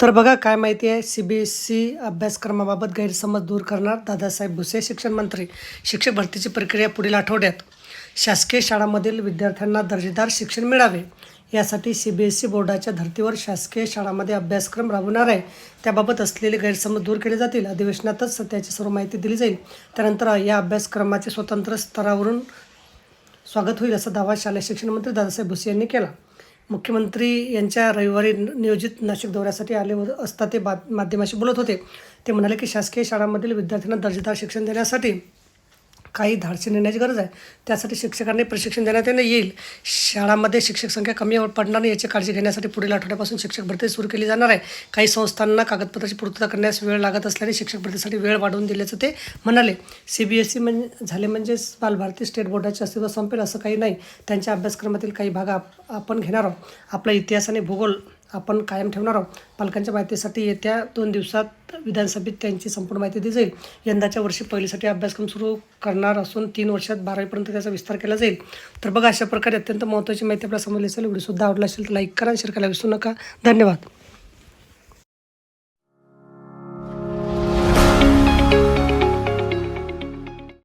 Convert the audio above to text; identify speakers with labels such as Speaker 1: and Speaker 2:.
Speaker 1: तर बघा काय माहिती आहे? सी बी एस सी अभ्यासक्रमाबाबत गैरसमज दूर करणार दादासाहेब भुसे शिक्षण मंत्री. शिक्षक भरतीची प्रक्रिया पुढील आठवड्यात. शासकीय शाळांमधील विद्यार्थ्यांना दर्जेदार शिक्षण मिळावे. यासाठी सी बी एस सी बोर्डाच्या धर्तीवर शासकीय शाळांमध्ये अभ्यासक्रम राबवणार आहे. त्याबाबत असलेले गैरसमज दूर केले जातील. अधिवेशनातच त्याची सर्व माहिती दिली जाईल. त्यानंतर या अभ्यासक्रमाचे स्वतंत्र स्तरावरून स्वागत होईल असा दावा शालेय शिक्षण मंत्री दादासाहेब भुसे यांनी केला. मुख्यमंत्री यांच्या रविवारी नियोजित नाशिक दौऱ्यासाठी आले असता ते बा माध्यमाशी बोलत होते. ते म्हणाले की शासकीय शाळांमधील विद्यार्थ्यांना दर्जेदार शिक्षण देण्यासाठी काही धाडसी निर्णयाची गरज आहे. त्यासाठी शिक्षकांनी प्रशिक्षण देण्यात येणं येईल. शाळांमध्ये शिक्षक संख्या कमी पडणार नाही याची काळजी घेण्यासाठी पुढील आठवड्यापासून शिक्षक भरती सुरू केली जाणार आहे. काही संस्थांना कागदपत्राची पूर्तता करण्यास वेळ लागत असल्याने शिक्षक भरतीसाठी वेळ वाढवून दिल्याचं ते म्हणाले. सी बी एस ई म्हणजे झाले म्हणजेच बालभारती स्टेट बोर्डाचे अस्तित्व संपेल असं काही नाही. त्यांच्या अभ्यासक्रमातील काही भाग आपण घेणार आहोत. आपला इतिहास आणि भूगोल आपण कायम ठेवणार आहोत. पालकांच्या माहितीसाठी येत्या दोन दिवसात विधानसभेत त्यांची संपूर्ण माहिती दिली जाईल. यंदाच्या वर्षी पहिलीसाठी अभ्यासक्रम सुरू करणार असून तीन वर्षात बारावीपर्यंत त्याचा विस्तार केला जाईल. तर बघा अशा प्रकारे अत्यंत महत्त्वाची माहिती आपल्याला समजली असेल व्हिडिओसुद्धा आवडला असेल तर लाईक करा शेअर करायला विसरू नका. धन्यवाद.